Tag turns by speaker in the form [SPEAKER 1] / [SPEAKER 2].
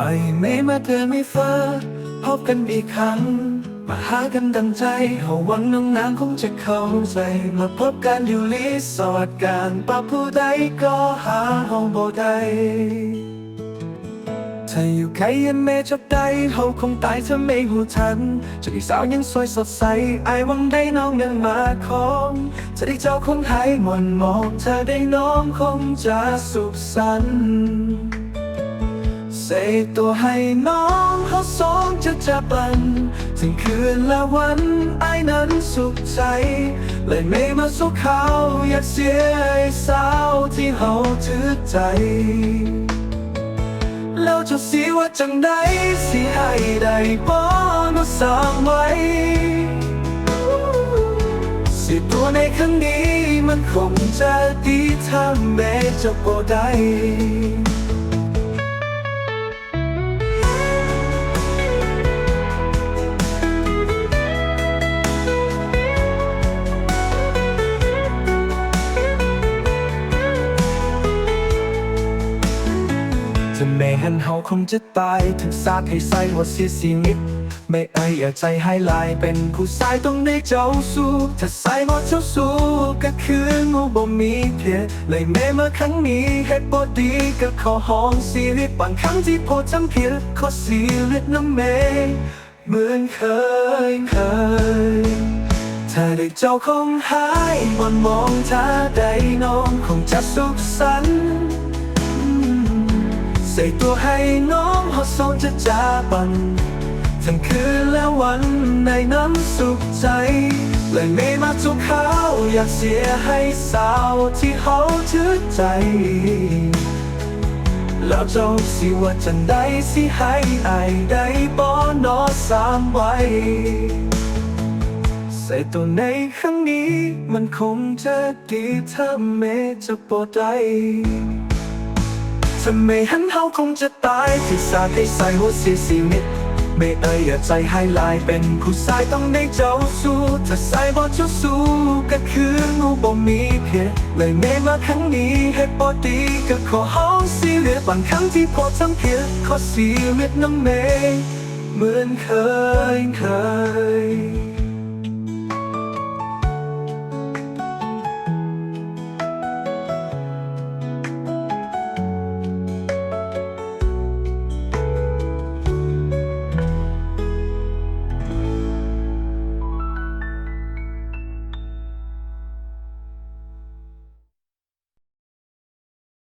[SPEAKER 1] ไม่ไม่มาเตือไม่ฟ้าพบกันอีกครั้ง มาหากันดังใจเขาหวังน้องนางคงจะเข้าใจมาพบกันอยู่รีสอร์ทการปะผู้ใดก็หาห้องโบ่ได้ถ้าอยู่ใครยังไม่จบได้เขาคงตายถ้าไม่หูทันจะได้สาวยังสวยสดใสไอหวังได้น้องยังมาของจะได้เจ้าคงหายหมอนมองเธอได้น้องคงจะสุขสันต์ เสกตัวให้น้องเขาสองจะจะบันถึงคืนและวันไอ้นั้นสุขใจเลยไม่มาสุขเขาอยากเสียไอ้สาวที่เขาถือใจ แล้วจะสิว่าจังใดสิให้ได้บ่มาสร้างไว้ สิตัวในครั้งนี้มันคงจะดีถ้าแม้จะบ่ได้ ถ้าไม่หันเฮาคงจะตายถึงซากให้ใส่ว่าเสียสีนิดไม่เอ่ยอย่าใจให้ลายเป็นผู้ชายต้องได้เจ้าสู้ถ้าใส่บ่เจ้าสู้ก็คืองูบ่มีเพียเลยแม้เมื่อครั้งนี้เฮ็ดบ่ดีก็ขอห้องสีริบบางครั้งที่พอจำผิดขอสีริดน้ำเมเหมือนเคยเคยถ้าได้เจ้าคงหายมอนมองถ้าได้น้องคงจะสุขสันต์ ใส่ตัวให้น้องฮอตโซนจะจาบัน ทั้งคืนและวันในน้ำสุขใจเลยไม่มาทุกเขาอยากเสียให้สาวที่เขาถือใจ แล้วเจ้าสิว่าจันได้สิให้ไอได้บ่นอสามไว้ใส่ตัวในครั้งนี้มันคงจะดีถ้าเมจะปวดได้ ถ้าไม่หันเฮาคงจะตายที่สาดให้ใส่หัวเสียสีนิดไม่เอ่ยอย่าใจให้ลายเป็นผู้ชายต้องได้เจ้าสู้ถ้าใส่บ่เจ้าสู้ก็คืองูบ่มีเพียเลยไม่มาครั้งนี้ให้บ่ดีก็ขอห้องสีเหลือบางครั้งที่พอทำผิดขอสีเลือดน้ำเมเหมือนเคยเคย